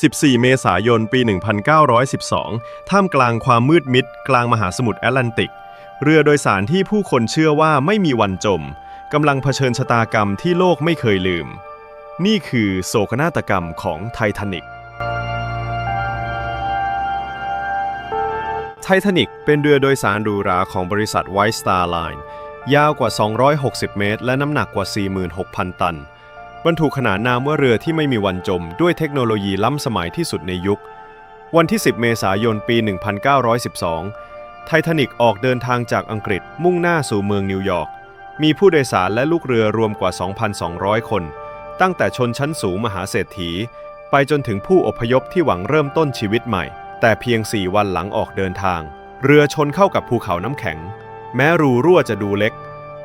14 เมษายน ปี 1912 ท่ามกลางความมืดมิด กลางมหาสมุทรแอตแลนติก เรือโดยสารที่ผู้คนเชื่อว่าไม่มีวันจม กำลังเผชิญชะตากรรมที่โลกไม่เคยลืม นี่คือโศกนาฏกรรมของไททานิกไททานิกเป็นเรือโดยสารหรูหราของบริษัท White Star Line ยาวกว่า 260 เมตร และน้ำหนักกว่า 46,000 ตัน บรรทุกขนานนามว่าเรือที่ไม่มีวันจม ด้วยเทคโนโลยีล้ำสมัยที่สุดในยุค วันที่ 10 เมษายนปี 1912 ไททานิกออกเดินทางจากอังกฤษมุ่งหน้าสู่เมืองนิวยอร์ก มีผู้โดยสารและลูกเรือรวมกว่า 2,200 คน ตั้งแต่ชนชั้นสูงมหาเศรษฐี ไปจนถึงผู้อพยพที่หวังเริ่มต้นชีวิตใหม่ แต่เพียง 4 วันหลังออกเดินทาง เรือชนเข้ากับภูเขาน้ำแข็ง แม้รูรั่วจะดูเล็ก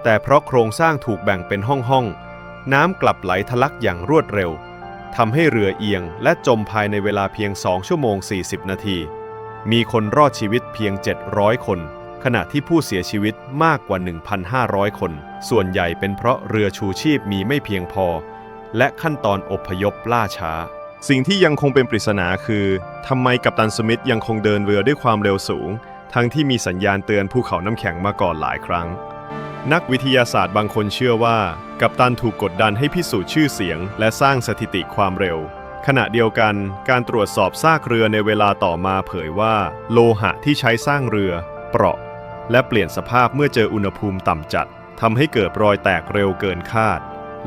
แต่เพราะโครงสร้างถูกแบ่งเป็นห้องๆ น้ำกลับไหลทะลักอย่างรวดเร็วทำให้เรือเอียงและจมภายในเวลาเพียง 2 ชั่วโมง 40 นาที มีคนรอดชีวิตเพียง 700 คน ขณะที่ผู้เสียชีวิตมากกว่า 1,500 คน ส่วนใหญ่เป็นเพราะเรือชูชีพมีไม่เพียงพอ และขั้นตอนอพยพล่าช้า สิ่งที่ยังคงเป็นปริศนาคือทำไมกัปตันสมิธยังคงเดินเรือด้วยความเร็วสูง ทั้งที่มีสัญญาณเตือนภูเขาน้ำแข็งมาก่อนหลายครั้ง นักวิทยาศาสตร์บางคนเชื่อว่า กัปตันถูกกดดันให้พิสูจน์ชื่อเสียง และสร้างสถิติความเร็ว ขณะเดียวกันการตรวจสอบซากเรือในเวลาต่อมาเผยว่า โลหะที่ใช้สร้างเรือ เปราะ และเปลี่ยนสภาพเมื่อเจออุณหภูมิต่ำจัดทำให้เกิดรอยแตกเร็วเกินคาด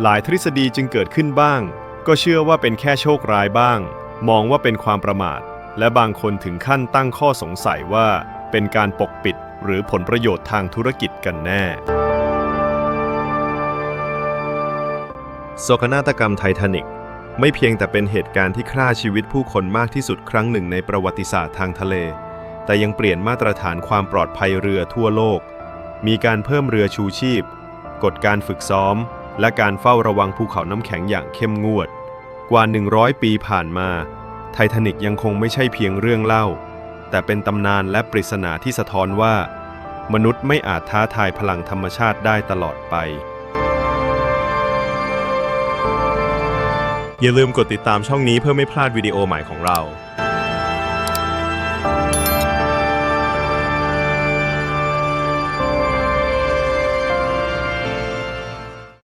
หลายทฤษฎีจึงเกิดขึ้นบ้าง ก็เชื่อว่าเป็นแค่โชคร้ายบ้าง มองว่าเป็นความประมาท และบางคนถึงขั้นตั้งข้อสงสัยว่า เป็นการปกปิดหรือผลประโยชน์ทางธุรกิจกันแน่ โศกนาฏกรรมไททานิกไม่เพียงแต่เป็นเหตุการณ์ที่ฆ่าชีวิตผู้คนมากที่สุดครั้งหนึ่งในประวัติศาสตร์ทางทะเล แต่ยังเปลี่ยนมาตรฐานความปลอดภัยเรือทั่วโลก มีการเพิ่มเรือชูชีพ กฎการฝึกซ้อม และการเฝ้าระวังภูเขาน้ำแข็งอย่างเข้มงวด กว่า 100 ปีผ่านมา ไททานิกยังคงไม่ใช่เพียงเรื่องเล่า แต่เป็นตำนานและปริศนาที่สะท้อนว่า มนุษย์ไม่อาจท้าทายพลังธรรมชาติได้ตลอดไป อย่าลืมกดติดตามช่องนี้เพื่อไม่พลาดวิดีโอใหม่ของเรา